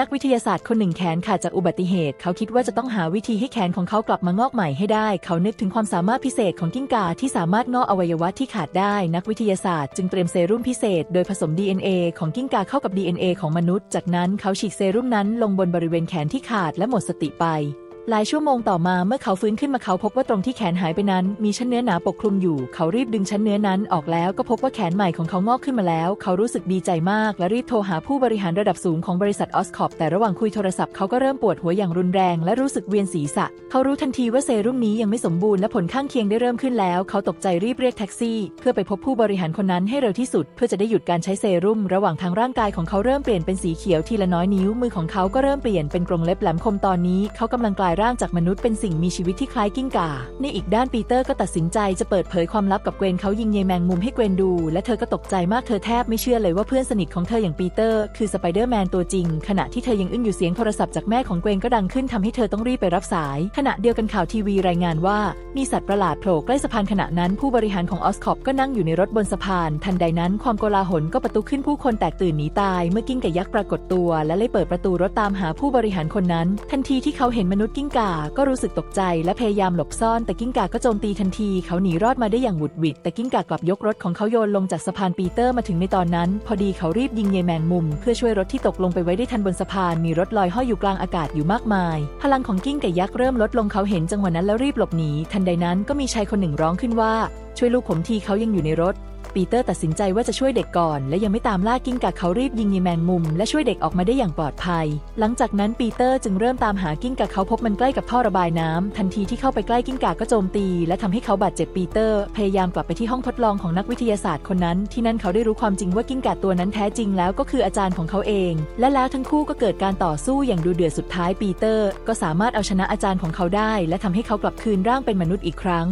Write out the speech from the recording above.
นักวิทยาศาสตร์คนหนึ่งแขนขาดจากอุบัติเหตุ เขาคิดว่าจะต้องหาวิธีให้แขนของเขากลับมางอกใหม่ให้ได้ เขานึกถึงความสามารถพิเศษของกิ้งก่าที่สามารถงอกอวัยวะที่ขาดได้ นักวิทยาศาสตร์จึงเตรียมเซรุ่มพิเศษ โดยผสม DNA ของกิ้งก่าเข้ากับ DNA ของมนุษย์ จากนั้นเขาฉีดเซรุ่มนั้นลงบนบริเวณแขนที่ขาดและหมดสติไป หลายชั่วโมงต่อมาเมื่อเขาฟื้นขึ้นมาเขาพบว่าตรงที่แขนหายไปนั้น มีชั้นเนื้อหนาปกคลุมอยู่ เขารีบดึงชั้นเนื้อนั้นออกแล้วก็พบว่าแขนใหม่ของเขางอกขึ้นมาแล้ว เขารู้สึกดีใจมาก และรีบโทรหาผู้บริหารระดับสูงของบริษัทออสคอปแต่ระหว่างคุยโทรศัพท์เขาก็เริ่มปวดหัวอย่างรุนแรงและรู้สึกเวียนศีรษะ เขารู้ทันทีว่าเซรุ่มนี้ยังไม่สมบูรณ์และผลข้างเคียงได้เริ่มขึ้นแล้ว เขาตกใจรีบเรียกแท็กซี่ เพื่อไปพบผู้บริหารคนนั้นให้เร็วที่สุด เพื่อจะได้หยุดการใช้เซรุ่ม ระหว่างทางร่างกายของเขาเริ่มเปลี่ยนเป็นสีเขียวทีละน้อยนิ้วมือของเขาก็เริ่มเปลี่ยนเป็นกรงเล็บแหลมคมตอนนี้เขากำลังกลายร่างจากมนุษย์เป็นสิ่งมีชีวิตที่คล้ายกิ้งก่า ในอีกด้านปีเตอร์ก็ตัดสินใจจะเปิดเผยความลับกับเกวนเขายิงเยแมงมุมให้เกวนดู และเธอก็ตกใจมากเธอแทบไม่เชื่อเลยว่าเพื่อนสนิทของเธออย่างปีเตอร์ คือสไปเดอร์แมนตัวจริง ขณะที่เธอยังอึ้งอยู่เสียงโทรศัพท์จากแม่ของเกวนก็ดังขึ้นทำให้เธอต้องรีบไปรับสาย ขณะเดียวกันข่าวทีวีรายงานว่า มีสัตว์ประหลาดโผล่ใกล้สะพานขณะนั้นผู้บริหารของออสคอปก็นั่งอยู่ในรถบนสะพาน ทันใดนั้นความโกลาหลก็ประตูขึ้นผู้คนแตกตื่นหนีตาย เมื่อกิ้งก่ยักษ์ปรากฏตัว และเลยเปิดประตูรถตามหาผู้บริหารคนนั้น ทันทีที่เขาเห็นมนุษย์กิ้งก่าก็รู้สึกตกใจและพยายามหลบซ่อน แต่กิ้งก่าก็โจมตีทันที เขาหนีรอดมาได้อย่างหวุดหวิด แต่กิ้งก่ากลับยกรถของเขาโยนลงจากสะพานปีเตอร์มาถึงในตอนนั้น พอดีเขารีบยิงเยแมงมุม เพื่อช่วยรถที่ตกลงไปไว้ได้ทันบนสะพาน มีรถลอยห้อยอยู่กลางอากาศอยู่มากมาย พลังของกิ้งก่ายักษ์เริ่มลดลงเขาเห็นจังหวะนั้นแล้วรีบหลบหนี ทันใดนั้นก็มีชายคนหนึ่งร้องขึ้นว่า ช่วยลูกผมทีเขายังอยู่ในรถ ปีเตอร์ตัดสินใจว่าจะช่วยเด็กก่อน และยังไม่ตามล่ากิ้งก่าเขารีบยิงยีแมงมุม และช่วยเด็กออกมาได้อย่างปลอดภัย หลังจากนั้นปีเตอร์จึงเริ่มตามหากิ้งก่าเขาพบมันใกล้กับท่อระบายน้ำทันทีที่เข้าไปใกล้กิ้งก่าก็โจมตี และทำให้เขาบาดเจ็บปีเตอร์ พยายามกลับไปที่ห้องทดลองของนักวิทยาศาสตร์คนนั้น ที่นั่นเขาได้รู้ความจริงว่ากิ้งก่าตัวนั้นแท้จริงแล้วก็คืออาจารย์ของเขาเอง และแล้วทั้งคู่ก็เกิดการต่อสู้อย่างดูเดือดสุดท้ายปีเตอร์ ก็สามารถเอาชนะอาจารย์ของเขาได้ และทำให้เขากลับคืนร่างเป็นมนุษย์อีกครั้ง